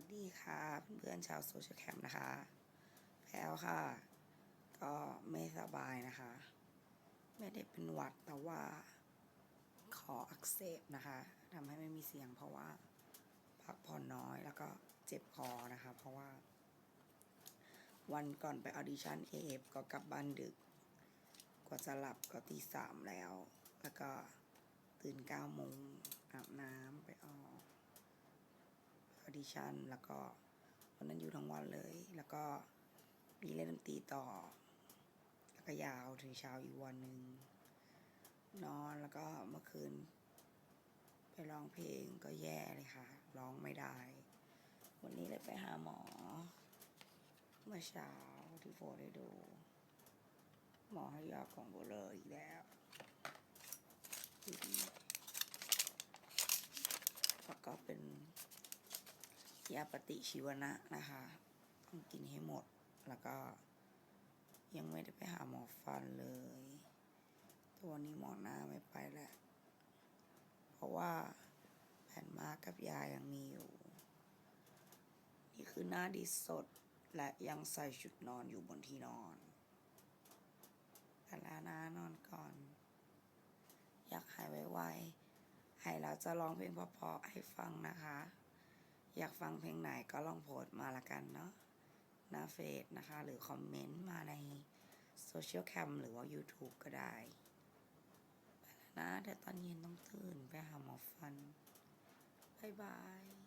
วัสดีค่ะเพื่อนๆชาวโซเชียลแคมป์นะคะ แพลวค่ะ ก็ไม่สบายนะคะ ไม่ได้เป็นหวัดแต่ว่าคออักเสบนะคะทำให้ไม่มีเสียงเพราะว่า พักผ่อนน้อยแล้วก็เจ็บคอนะคะ เพราะว่า วันก่อนไปออดิชั่นเอฟก็กลับบ้านดึก กว่าจะหลับก็ตีสามแล้ว แล้วก็ตื่นเก้าโมงอาบน้ำไปออกออ ดิชันแล้วก็วันนั้นอยู่ทั้งวันเลย แล้วก็มีเล่นดนตรีต่อ แล้วก็ยาวถึงเช้าอีกวันหนึ่งนอนแล้วก็เมื่อคืน ไปร้องเพลงก็แย่เลยค่ะ ร้องไม่ได้ วันนี้เลยไปหาหมอ เมื่อเช้าที่โฟได้ดู หมอให้ยาของโบเลอร์อีกแล้วแล้วก็เป็น ยาปฏิชีวนะนะคะต้องกินให้หมดแล้วก็ ยังไม่ได้ไปหาหมอฟันเลย ตัวนี้หมอหน้าไม่ไปแหละเพราะว่าแผ่นมากับยายังมีอยู่ นี่คือหน้าดีสดและยังใส่ชุดนอนอยู่บนที่นอน แต่ละหน้านอนก่อน อยากหายไวๆหายแล้วจะร้องเพลงเพราะๆให้ฟังนะคะ อยากฟังเพลงไหนก็ลองโพสมาละกันเนาะหน้าเฟซนะคะ หรือคอมเมนต์มาในโซเชียลแคมหรือว่า YouTube ก็ได้ไปแล้วนะเดี๋ยวตอนเย็นต้องตื่นไปหาหมอฟัน บ๊ายบาย